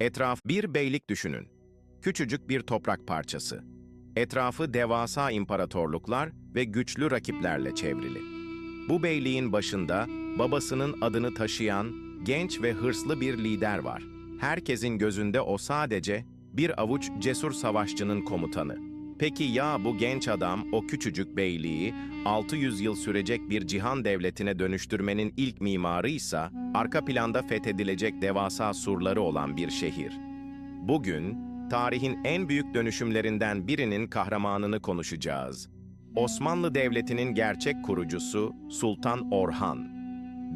Etraf bir beylik düşünün. Küçücük bir toprak parçası. Etrafı devasa imparatorluklar ve güçlü rakiplerle çevrili. Bu beyliğin başında babasının adını taşıyan genç ve hırslı bir lider var. Herkesin gözünde o sadece bir avuç cesur savaşçının komutanı. Peki ya bu genç adam o küçücük beyliği 600 yıl sürecek bir cihan devletine dönüştürmenin ilk mimarıysa arka planda fethedilecek devasa surları olan bir şehir. Bugün tarihin en büyük dönüşümlerinden birinin kahramanını konuşacağız. Osmanlı Devleti'nin gerçek kurucusu Sultan Orhan.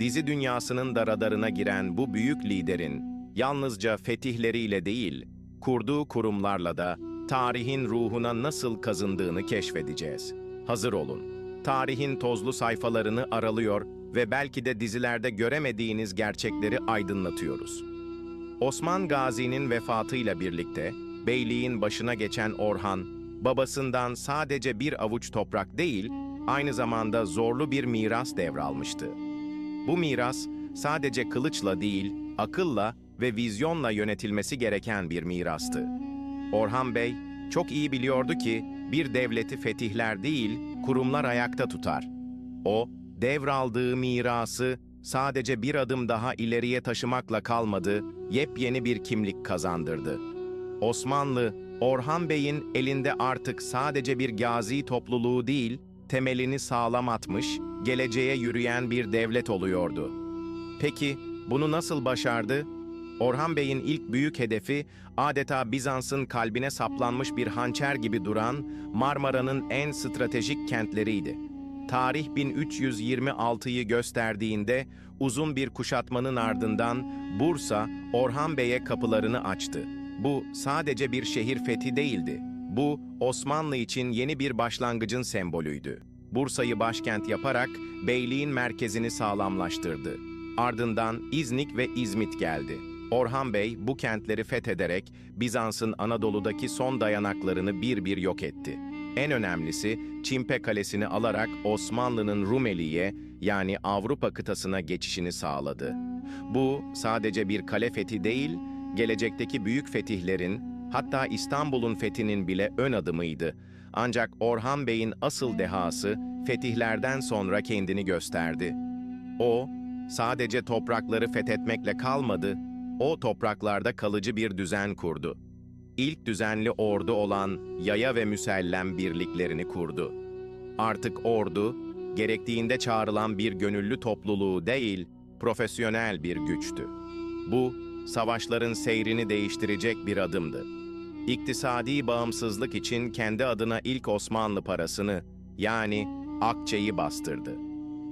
Dizi dünyasının da radarına giren bu büyük liderin yalnızca fetihleriyle değil, kurduğu kurumlarla da tarihin ruhuna nasıl kazındığını keşfedeceğiz. Hazır olun. Tarihin tozlu sayfalarını aralıyor ve belki de dizilerde göremediğiniz gerçekleri aydınlatıyoruz. Osman Gazi'nin vefatıyla birlikte beyliğin başına geçen Orhan, babasından sadece bir avuç toprak değil, aynı zamanda zorlu bir miras devralmıştı. Bu miras sadece kılıçla değil, akılla ve vizyonla yönetilmesi gereken bir mirastı. Orhan Bey çok iyi biliyordu ki bir devleti fetihler değil, kurumlar ayakta tutar. O, devraldığı mirası sadece bir adım daha ileriye taşımakla kalmadı, yepyeni bir kimlik kazandırdı. Osmanlı, Orhan Bey'in elinde artık sadece bir gazi topluluğu değil, temelini sağlam atmış, geleceğe yürüyen bir devlet oluyordu. Peki bunu nasıl başardı? Orhan Bey'in ilk büyük hedefi adeta Bizans'ın kalbine saplanmış bir hançer gibi duran Marmara'nın en stratejik kentleriydi. Tarih 1326'yı gösterdiğinde uzun bir kuşatmanın ardından Bursa, Orhan Bey'e kapılarını açtı. Bu sadece bir şehir fethi değildi. Bu Osmanlı için yeni bir başlangıcın sembolüydü. Bursa'yı başkent yaparak beyliğin merkezini sağlamlaştırdı. Ardından İznik ve İzmit geldi. Orhan Bey bu kentleri fethederek Bizans'ın Anadolu'daki son dayanaklarını bir bir yok etti. En önemlisi Çimpe Kalesi'ni alarak Osmanlı'nın Rumeli'ye yani Avrupa kıtasına geçişini sağladı. Bu sadece bir kale fethi değil, gelecekteki büyük fetihlerin, hatta İstanbul'un fethinin bile ön adımıydı. Ancak Orhan Bey'in asıl dehası fetihlerden sonra kendini gösterdi. O, sadece toprakları fethetmekle kalmadı, o topraklarda kalıcı bir düzen kurdu. İlk düzenli ordu olan Yaya ve Müsellem birliklerini kurdu. Artık ordu, gerektiğinde çağrılan bir gönüllü topluluğu değil, profesyonel bir güçtü. Bu, savaşların seyrini değiştirecek bir adımdı. İktisadi bağımsızlık için kendi adına ilk Osmanlı parasını, yani akçeyi bastırdı.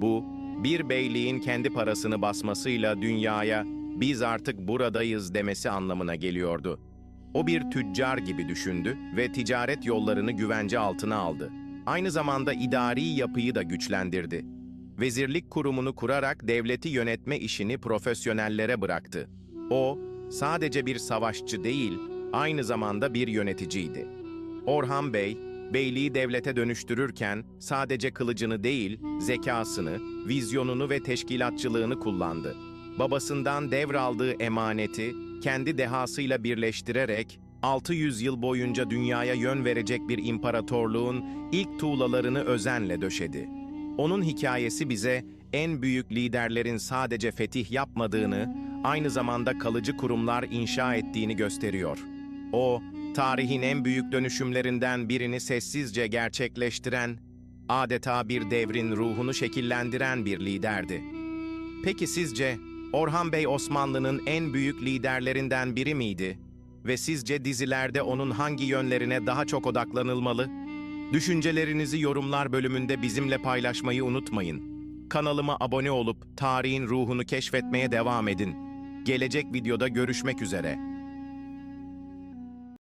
Bu, bir beyliğin kendi parasını basmasıyla dünyaya biz artık buradayız demesi anlamına geliyordu. O bir tüccar gibi düşündü ve ticaret yollarını güvence altına aldı. Aynı zamanda idari yapıyı da güçlendirdi. Vezirlik kurumunu kurarak devleti yönetme işini profesyonellere bıraktı. O, sadece bir savaşçı değil, aynı zamanda bir yöneticiydi. Orhan Bey, beyliği devlete dönüştürürken sadece kılıcını değil, zekasını, vizyonunu ve teşkilatçılığını kullandı. Babasından devraldığı emaneti kendi dehasıyla birleştirerek 600 yıl boyunca dünyaya yön verecek bir imparatorluğun ilk tuğlalarını özenle döşedi. Onun hikayesi bize en büyük liderlerin sadece fetih yapmadığını, aynı zamanda kalıcı kurumlar inşa ettiğini gösteriyor. O, tarihin en büyük dönüşümlerinden birini sessizce gerçekleştiren, adeta bir devrin ruhunu şekillendiren bir liderdi. Peki sizce Orhan Bey Osmanlı'nın en büyük liderlerinden biri miydi? Ve sizce dizilerde onun hangi yönlerine daha çok odaklanılmalı? Düşüncelerinizi yorumlar bölümünde bizimle paylaşmayı unutmayın. Kanalıma abone olup tarihin ruhunu keşfetmeye devam edin. Gelecek videoda görüşmek üzere.